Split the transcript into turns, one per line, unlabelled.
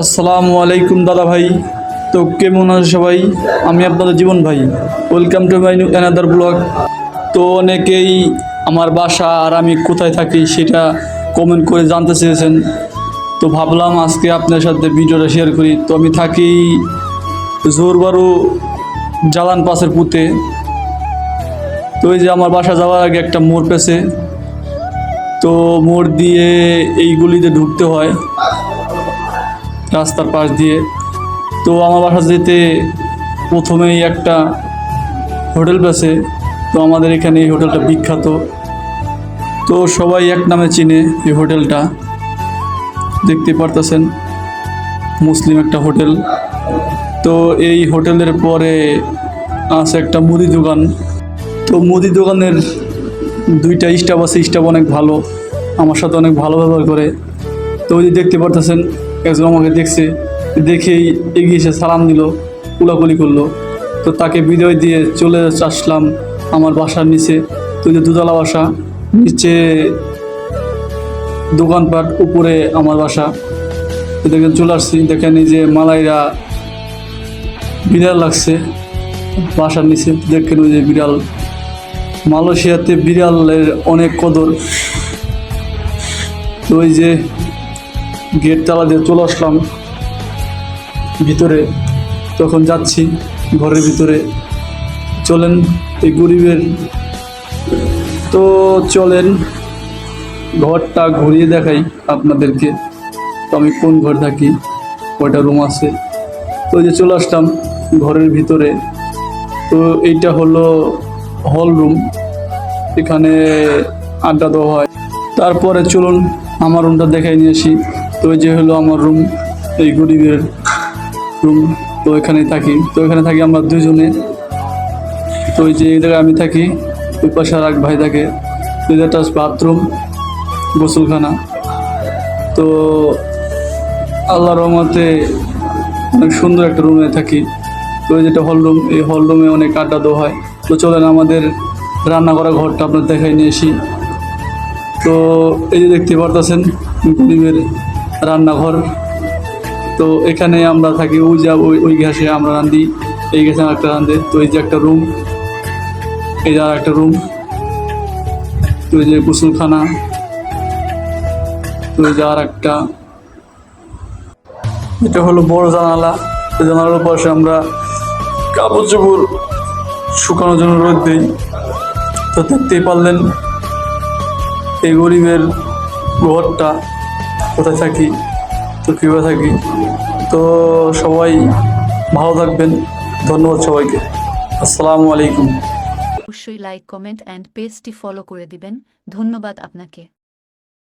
আসসালামু আলাইকুম দাদা ভাই। তো কেমন আছে সবাই? আমি আপনাদের জীবন ভাই। Welcome to my new another blog তো অনেকেই আমার বাসা আর আমি কোথায় থাকি সেটা কমেন্ট করে জানতে চেয়েছেন। তো ভাবলাম আজকে আপনার সাথে ভিডিওটা শেয়ার করি। তো আমি থাকি জোরবারু জালান পাশের পুঁতে। তো এই যে আমার বাসা যাওয়ার আগে একটা মোড় পেছে তো মোড় দিয়ে এই গলিতে ঢুকতে হয়। রাস্তার পাশ দিয়ে। তো আমার বাসা যেতে প্রথমেই একটা হোটেল পেছে তো আমাদের এখানে এই হোটেলটা বিখ্যাত। তো সবাই এক নামে চিনে এই হোটেলটা। দেখতে পারতেছেন, মুসলিম একটা হোটেল। তো এই হোটেলের পরে আছে একটা মুদি দোকান। তো মুদি দোকানের দুইটা স্টাফ আছে, স্টাফ অনেক ভালো, আমার সাথে অনেক ভালো ব্যবহার করে। তো ওই দেখতে পারতেছেন একজন আমাকে দেখছে, দেখেই এগিয়ে এসে সালাম দিল, কুলাকুলি করল। তো তাকে বিদায় দিয়ে চলে আসলাম আমার বাসার নিচে। তো যে দুতলা বাসা, নিচে দোকানপাট, উপরে আমার বাসা। তো দেখেন চলে আসছি, দেখেন এই যে মালাইরা বিড়াল লাগছে বাসার নিচে। দেখেন ওই যে বিড়াল। মালয়েশিয়াতে বিড়ালের অনেক কদর। তো ওই যে গেট তালা দিয়ে চলে আসলাম। ভিতরে তখন যাচ্ছি, ঘরের ভিতরে। চলেন এই গরিবের। তো চলেন, ঘরটা ঘুরিয়ে দেখাই আপনাদেরকে। তো আমি কোন ঘর থাকি? কয়টা রুম আছে? তো যে চলে আসলাম ঘরের ভিতরে। তো এইটা হলো হল রুম এখানে আড্ডা দেওয়া হয়। তারপরে চলুন, আমার রুমটা দেখাই নিয়ে আসি। তো এই যে হলো আমার রুম এই গরিবের রুম তো এখানেই থাকি। তো এখানে থাকি আমরা দুজনে। তো ওই যে এই জায়গায় আমি থাকি, ওই পাশে আর এক ভাই থাকে। এটা বাথরুম গোসলখানা। তো আল্লাহ রহমতে অনেক সুন্দর একটা রুমে থাকি। তো এই যেটা হল রুম এই হল রুমে অনেক আড্ডা দেওয়া হয়। তো চলেন আমাদের রান্না করা ঘরটা আপনার দেখাই নিয়ে আসি। তো এই যে দেখতে পারতেছেন, গরিবের রান্নাঘর। তো এখানে আমরা থাকি, ওই যা ওই ওই গ্যাসে আমরা রান্ধি এই গ্যাসে একটা রান্ধে তো এই যে একটা রুম, এই যে একটা রুম, তো এই যে গোসলখানা, তো এই যে আর একটা এটা হলো বড় জানালা, এই জানালার পাশে আমরা কাপড় চোপড় শুকানোর জন্য রোদ দিই। তো দেখতেই পারলেন, এই গরিবের ঘরটা কোথায় থাকি, তো কীভাবে থাকি? তো সবাই ভালো থাকবেন। ধন্যবাদ সবাইকে। আসসালামু আলাইকুম।
অবশ্যই লাইক কমেন্ট অ্যান্ড পেজটি ফলো করে দিবেন। ধন্যবাদ আপনাকে।